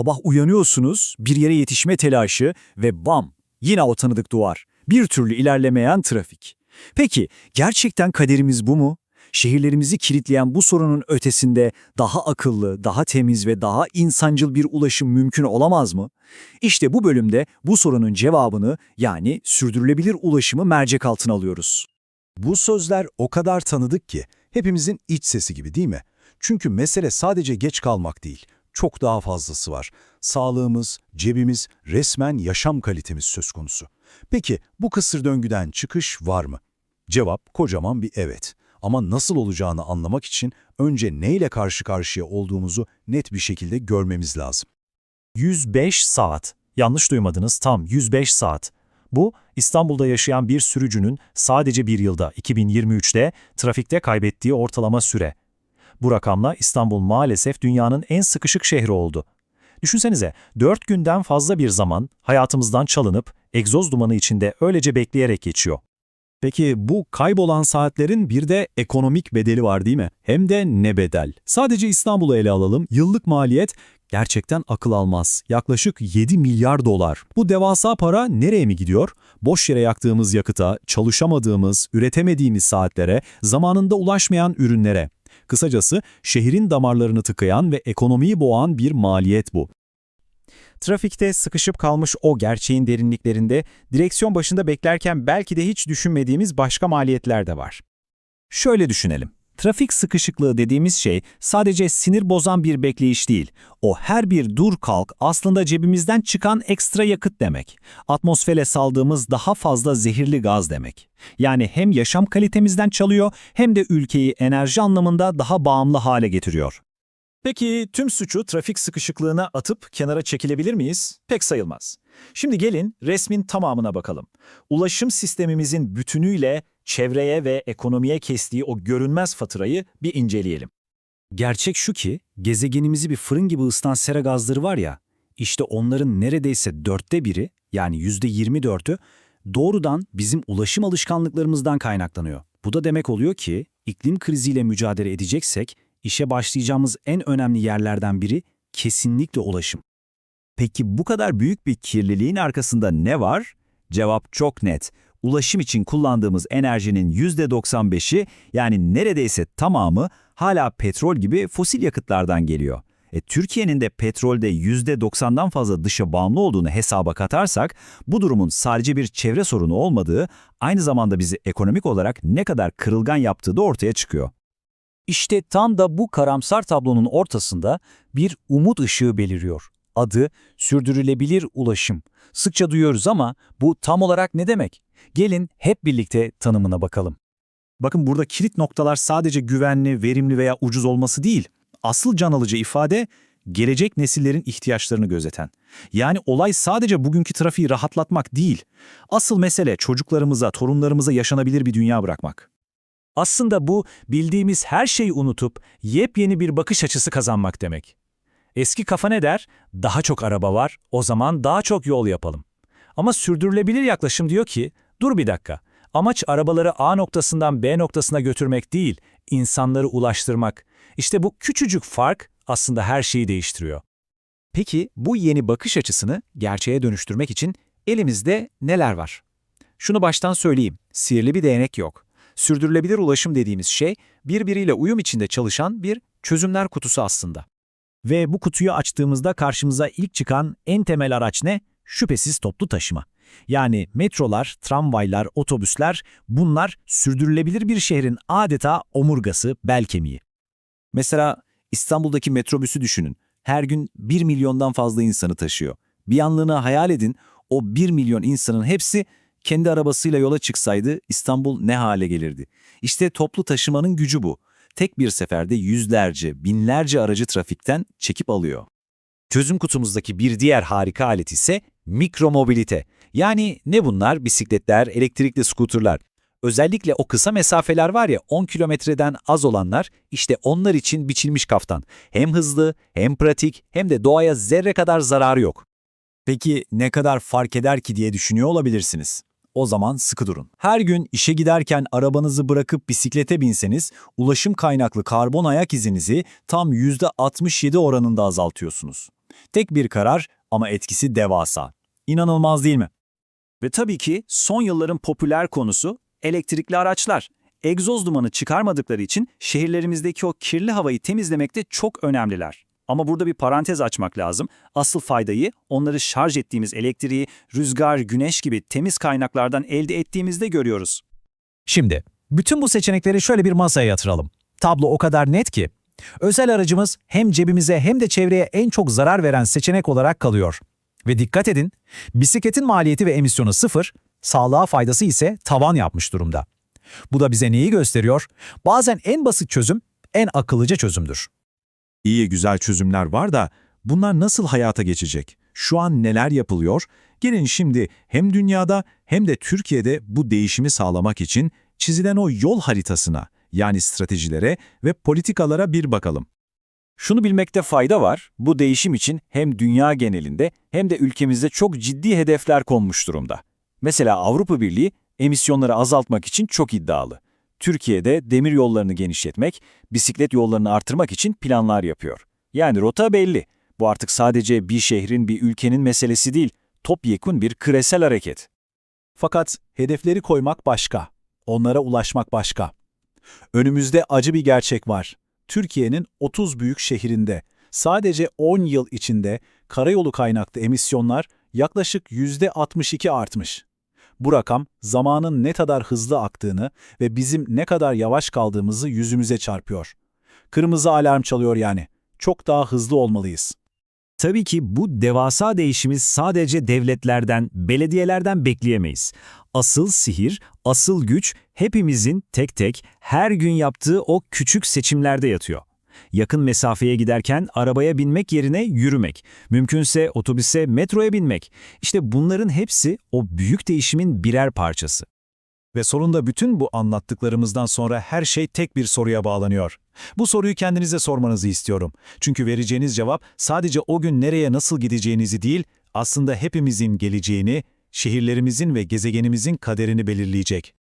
Sabah uyanıyorsunuz, bir yere yetişme telaşı ve bam, yine o tanıdık duvar. Bir türlü ilerlemeyen trafik. Peki, gerçekten kaderimiz bu mu? Şehirlerimizi kilitleyen bu sorunun ötesinde daha akıllı, daha temiz ve daha insancıl bir ulaşım mümkün olamaz mı? İşte bu bölümde bu sorunun cevabını yani sürdürülebilir ulaşımı mercek altına alıyoruz. Bu sözler o kadar tanıdık ki hepimizin iç sesi gibi değil mi? Çünkü mesele sadece geç kalmak değil, çok daha fazlası var. Sağlığımız, cebimiz, resmen yaşam kalitemiz söz konusu. Peki bu kısır döngüden çıkış var mı? Cevap kocaman bir evet. Ama nasıl olacağını anlamak için önce neyle karşı karşıya olduğumuzu net bir şekilde görmemiz lazım. 105 saat. Yanlış duymadınız tam 105 saat. Bu İstanbul'da yaşayan bir sürücünün sadece bir yılda 2023'te trafikte kaybettiği ortalama süre. Bu rakamla İstanbul maalesef dünyanın en sıkışık şehri oldu. Düşünsenize 4 günden fazla bir zaman hayatımızdan çalınıp egzoz dumanı içinde öylece bekleyerek geçiyor. Peki bu kaybolan saatlerin bir de ekonomik bedeli var değil mi? Hem de ne bedel? Sadece İstanbul'u ele alalım. Yıllık maliyet gerçekten akıl almaz. Yaklaşık 7 milyar dolar. Bu devasa para nereye mi gidiyor? Boş yere yaktığımız yakıta, çalışamadığımız, üretemediğimiz saatlere, zamanında ulaşmayan ürünlere. Kısacası şehrin damarlarını tıkayan ve ekonomiyi boğan bir maliyet bu. Trafikte sıkışıp kalmış o gerçeğin derinliklerinde direksiyon başında beklerken belki de hiç düşünmediğimiz başka maliyetler de var. Şöyle düşünelim. Trafik sıkışıklığı dediğimiz şey sadece sinir bozan bir bekleyiş değil. O her bir dur kalk aslında cebimizden çıkan ekstra yakıt demek. Atmosfere saldığımız daha fazla zehirli gaz demek. Yani hem yaşam kalitemizden çalıyor hem de ülkeyi enerji anlamında daha bağımlı hale getiriyor. Peki tüm suçu trafik sıkışıklığına atıp kenara çekilebilir miyiz? Pek sayılmaz. Şimdi gelin resmin tamamına bakalım. Ulaşım sistemimizin bütünüyle çevreye ve ekonomiye kestiği o görünmez faturayı bir inceleyelim. Gerçek şu ki, gezegenimizi bir fırın gibi ısıtan sera gazları var ya, işte onların neredeyse dörtte biri, yani yüzde yirmi dörtü, doğrudan bizim ulaşım alışkanlıklarımızdan kaynaklanıyor. Bu da demek oluyor ki, iklim kriziyle mücadele edeceksek, işe başlayacağımız en önemli yerlerden biri kesinlikle ulaşım. Peki bu kadar büyük bir kirliliğin arkasında ne var? Cevap çok net. Ulaşım için kullandığımız enerjinin %95'i yani neredeyse tamamı hala petrol gibi fosil yakıtlardan geliyor. E, Türkiye'nin de petrolde %90'dan fazla dışa bağımlı olduğunu hesaba katarsak bu durumun sadece bir çevre sorunu olmadığı aynı zamanda bizi ekonomik olarak ne kadar kırılgan yaptığı da ortaya çıkıyor. İşte tam da bu karamsar tablonun ortasında bir umut ışığı beliriyor. Adı sürdürülebilir ulaşım. Sıkça duyuyoruz ama bu tam olarak ne demek? Gelin hep birlikte tanımına bakalım. Bakın burada kilit noktalar sadece güvenli, verimli veya ucuz olması değil. Asıl can alıcı ifade gelecek nesillerin ihtiyaçlarını gözeten. Yani olay sadece bugünkü trafiği rahatlatmak değil. Asıl mesele çocuklarımıza, torunlarımıza yaşanabilir bir dünya bırakmak. Aslında bu bildiğimiz her şeyi unutup yepyeni bir bakış açısı kazanmak demek. Eski kafa ne der? Daha çok araba var, o zaman daha çok yol yapalım. Ama sürdürülebilir yaklaşım diyor ki, dur bir dakika, amaç arabaları A noktasından B noktasına götürmek değil, insanları ulaştırmak. İşte bu küçücük fark aslında her şeyi değiştiriyor. Peki bu yeni bakış açısını gerçeğe dönüştürmek için elimizde neler var? Şunu baştan söyleyeyim, sihirli bir değnek yok. Sürdürülebilir ulaşım dediğimiz şey birbiriyle uyum içinde çalışan bir çözümler kutusu aslında. Ve bu kutuyu açtığımızda karşımıza ilk çıkan en temel araç ne? Şüphesiz toplu taşıma. Yani metrolar, tramvaylar, otobüsler bunlar sürdürülebilir bir şehrin adeta omurgası, bel kemiği. Mesela İstanbul'daki metrobüsü düşünün. Her gün 1 milyondan fazla insanı taşıyor. Bir anlığına hayal edin, o 1 milyon insanın hepsi kendi arabasıyla yola çıksaydı İstanbul ne hale gelirdi? İşte toplu taşımanın gücü bu. Tek bir seferde yüzlerce, binlerce aracı trafikten çekip alıyor. Çözüm kutumuzdaki bir diğer harika alet ise mikromobilite. Yani ne bunlar? Bisikletler, elektrikli skuterlar. Özellikle o kısa mesafeler var ya 10 kilometreden az olanlar işte onlar için biçilmiş kaftan. Hem hızlı, hem pratik, hem de doğaya zerre kadar zararı yok. Peki ne kadar fark eder ki diye düşünüyor olabilirsiniz. O zaman sıkı durun. Her gün işe giderken arabanızı bırakıp bisiklete binseniz, ulaşım kaynaklı karbon ayak izinizi tam %67 oranında azaltıyorsunuz. Tek bir karar ama etkisi devasa. İnanılmaz değil mi? Ve tabii ki son yılların popüler konusu elektrikli araçlar. Egzoz dumanı çıkarmadıkları için şehirlerimizdeki o kirli havayı temizlemekte çok önemliler. Ama burada bir parantez açmak lazım. Asıl faydayı onları şarj ettiğimiz elektriği rüzgar, güneş gibi temiz kaynaklardan elde ettiğimizde görüyoruz. Şimdi, bütün bu seçenekleri şöyle bir masaya yatıralım. Tablo o kadar net ki. Özel aracımız hem cebimize hem de çevreye en çok zarar veren seçenek olarak kalıyor. Ve dikkat edin, bisikletin maliyeti ve emisyonu sıfır, sağlığa faydası ise tavan yapmış durumda. Bu da bize neyi gösteriyor? Bazen en basit çözüm, en akıllıca çözümdür. İyi güzel çözümler var da bunlar nasıl hayata geçecek? Şu an neler yapılıyor? Gelin şimdi hem dünyada hem de Türkiye'de bu değişimi sağlamak için çizilen o yol haritasına yani stratejilere ve politikalara bir bakalım. Şunu bilmekte fayda var, bu değişim için hem dünya genelinde hem de ülkemizde çok ciddi hedefler konmuş durumda. Mesela Avrupa Birliği emisyonları azaltmak için çok iddialı. Türkiye'de demir yollarını genişletmek, bisiklet yollarını artırmak için planlar yapıyor. Yani rota belli. Bu artık sadece bir şehrin, bir ülkenin meselesi değil, topyekun bir küresel hareket. Fakat hedefleri koymak başka, onlara ulaşmak başka. Önümüzde acı bir gerçek var. Türkiye'nin 30 büyük şehrinde sadece 10 yıl içinde karayolu kaynaklı emisyonlar yaklaşık %62 artmış. Bu rakam zamanın ne kadar hızlı aktığını ve bizim ne kadar yavaş kaldığımızı yüzümüze çarpıyor. Kırmızı alarm çalıyor yani. Çok daha hızlı olmalıyız. Tabii ki bu devasa değişimi sadece devletlerden, belediyelerden bekleyemeyiz. Asıl sihir, asıl güç hepimizin tek tek her gün yaptığı o küçük seçimlerde yatıyor. Yakın mesafeye giderken arabaya binmek yerine yürümek, mümkünse otobüse, metroya binmek. İşte bunların hepsi o büyük değişimin birer parçası. Ve sonunda bütün bu anlattıklarımızdan sonra her şey tek bir soruya bağlanıyor. Bu soruyu kendinize sormanızı istiyorum. Çünkü vereceğiniz cevap sadece o gün nereye nasıl gideceğinizi değil, aslında hepimizin geleceğini, şehirlerimizin ve gezegenimizin kaderini belirleyecek.